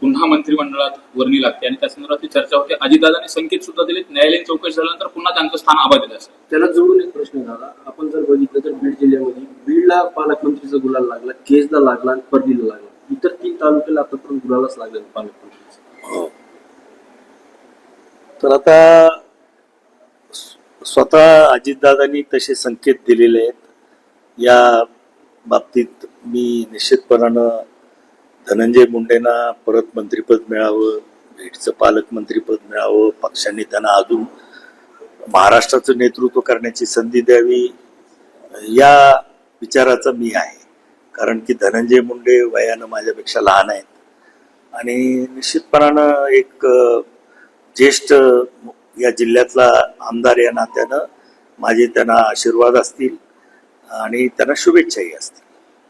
पुन्हा मंत्रिमंडळात वर्णी लागते. आणि त्या संदर्भात चर्चा होते. अजितदादांनी संकेत सुद्धा दिले न्यायालयीन चौकशी झाल्यानंतर पुन्हा त्यांचं स्थान आबा दिलं असेल. त्याला जोडून एक प्रश्न झाला. आपण जर बघितलं तर बीड जिल्ह्यामध्ये बीडला पालकमंत्रीचा गुलाल लागला केजला लागला आणि परलीला लागला. इतर तीन तालुक्याला आतापर्यंत गुलालच लागला पालकमंत्रीचा. तर आता स्व- स्वतः अजितदादांनी तसे संकेत दिलेले आहेत. या बाबतीत मी निश्चितपणानं धनंजय मुंडेंना परत मंत्रिपद मिळावं बीडचं पालकमंत्रीपद मिळावं पक्षांनी त्यांना अजून महाराष्ट्राचं नेतृत्व करण्याची संधी द्यावी या विचाराचा मी आहे. कारण की धनंजय मुंडे वयानं माझ्यापेक्षा लहान आहेत. आणि निश्चितपणानं एक ज्येष्ठ या जिल्ह्यातला आमदार या नात्यानं माझे त्यांना आशीर्वाद असतील आणि त्यांना शुभेच्छाही असतील.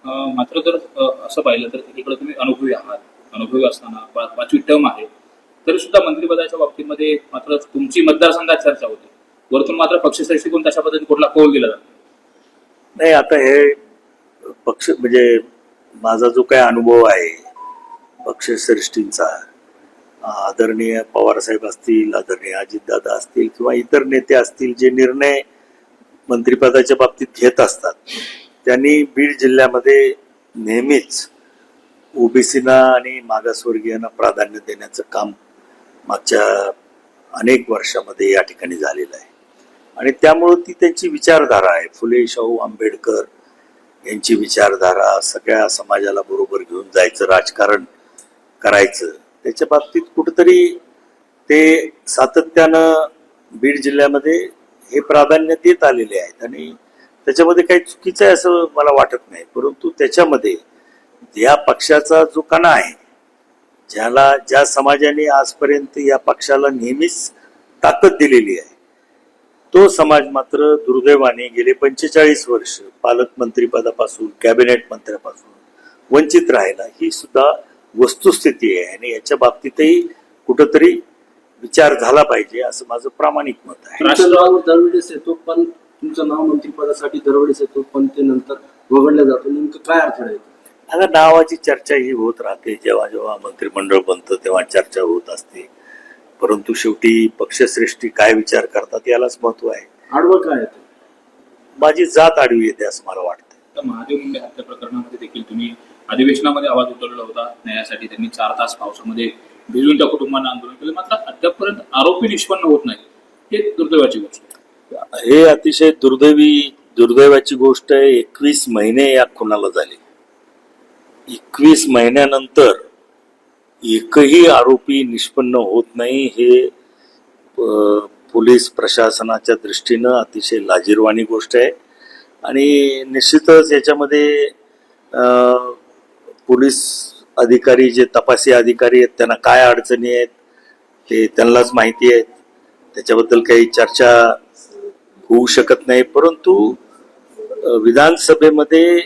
मात्र जर असं पाहिलं तर एकीकडे तुम्ही अनुभवी आहात. अनुभवी असताना पाचवी टर्म आहे. तरी सुद्धा मंत्रिपदाच्या बाबतीमध्ये मात्र तुमची मतदारसंघात चर्चा होते. वरतून मात्र पक्षश्रेष्ठी कोण तशा पद्धतीने कुठला कौल दिला जातो? नाही आता हे पक्ष म्हणजे माझा जो काय अनुभव आहे पक्षश्रेष्ठींचा आदरणीय पवारसाहेब असतील आदरणीय अजितदादा असतील किंवा इतर नेते असतील जे निर्णय मंत्रिपदाच्या बाबतीत घेत असतात त्यांनी बीड जिल्ह्यामध्ये नेहमीच ओबीसीना आणि मागासवर्गीयांना प्राधान्य देण्याचं काम मागच्या अनेक वर्षामध्ये या ठिकाणी झालेलं आहे. आणि त्यामुळं ती त्यांची विचारधारा आहे. फुले शाहू आंबेडकर यांची विचारधारा सगळ्या समाजाला बरोबर घेऊन जायचं राजकारण करायचं. त्याच्या बाबतीत कुठंतरी ते सातत्यानं बीड जिल्ह्यामध्ये हे प्राधान्य देत आलेले आहेत. आणि त्याच्यामध्ये काही चुकीचं आहे असं मला वाटत नाही. परंतु त्याच्यामध्ये या पक्षाचा जो कणा आहे ज्याला ज्या समाजाने आजपर्यंत या पक्षाला नेहमीच ताकद दिलेली आहे तो समाज मात्र दुर्दैवाने गेले पंचेचाळीस वर्ष पालकमंत्रीपदापासून कॅबिनेट मंत्र्यापासून वंचित राहिला. ही सुद्धा वस्तुस्थिती आहे आणि याच्या बाबतीतही कुठंतरी विचार झाला पाहिजे असं माझं प्रामाणिक मत आहे. तुमचं नाव येतो मंत्रिपदासाठी दरवेळेस येतो पण ते नंतर वगळलं जातो. नेमकं काय अर्थ आहे? आता नावाची चर्चा ही होत राहते. जेव्हा जेव्हा मंत्रिमंडळ बनतं तेव्हा चर्चा होत असते. परंतु शेवटी पक्षश्रेष्ठी काय विचार करतात यालाच महत्त्व आहे. आडवं काय आहे? माझी जात आडवी येते असं मला वाटतं. तर महादेव मुंडे हत्या प्रकरणामध्ये देखील तुम्ही अधिवेशनामध्ये आवाज उठवलेला होता. न्यायासाठी त्यांनी चार तास पावसामध्ये भिजून त्या कुटुंबांना आंदोलन केलं. मात्र अद्यापपर्यंत आरोपी निष्पन्न होत नाही हे दुर्दैवाची गोष्ट आहे. हे अतिशय दुर्दैवी दुर्दैवाची गोष्ट आहे एकवीस महिने या खुनाला झाले. एकवीस महिन्यानंतर एकही आरोपी निष्पन्न होत नाही हे पोलीस प्रशासनाच्या दृष्टीनं अतिशय लाजीरवाणी गोष्ट आहे. आणि निश्चितच याच्यामध्ये पोलीस अधिकारी जे तपासी अधिकारी आहेत त्यांना काय अडचणी आहेत ते त्यांनाच माहिती आहेत त्याच्याबद्दल काही चर्चा होऊ शकत नाही परंतु विधानसभेमध्ये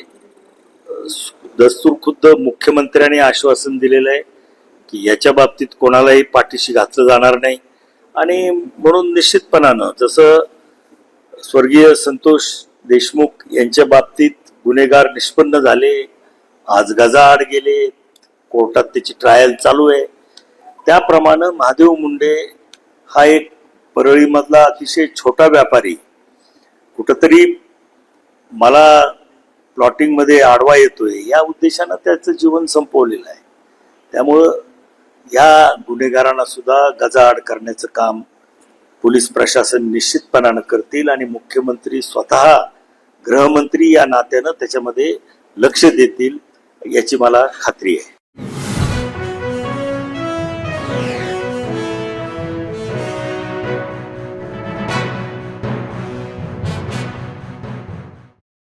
दस्तूर खुद्द मुख्यमंत्र्यांनी आश्वासन दिलेलं आहे की याच्या बाबतीत कोणालाही पाठीशी घातलं जाणार नाही. आणि म्हणून निश्चितपणानं जसं स्वर्गीय संतोष देशमुख यांच्या बाबतीत गुन्हेगार निष्पन्न झाले आज गजाआड गेले कोर्टात त्याची ट्रायल चालू आहे. त्याप्रमाणे महादेव मुंडे हा एक परळीमधला अतिशय छोटा व्यापारी कुठंतरी मला प्लॉटिंगमध्ये आडवा येतोय. या उद्देशानं त्याचं जीवन संपवलेलं आहे. त्यामुळं या गुन्हेगारांना सुद्धा गजाआड करण्याचं काम पोलीस प्रशासन निश्चितपणानं करतील आणि मुख्यमंत्री स्वतः गृहमंत्री या नात्यानं त्याच्यामध्ये लक्ष देतील याची मला खात्री आहे.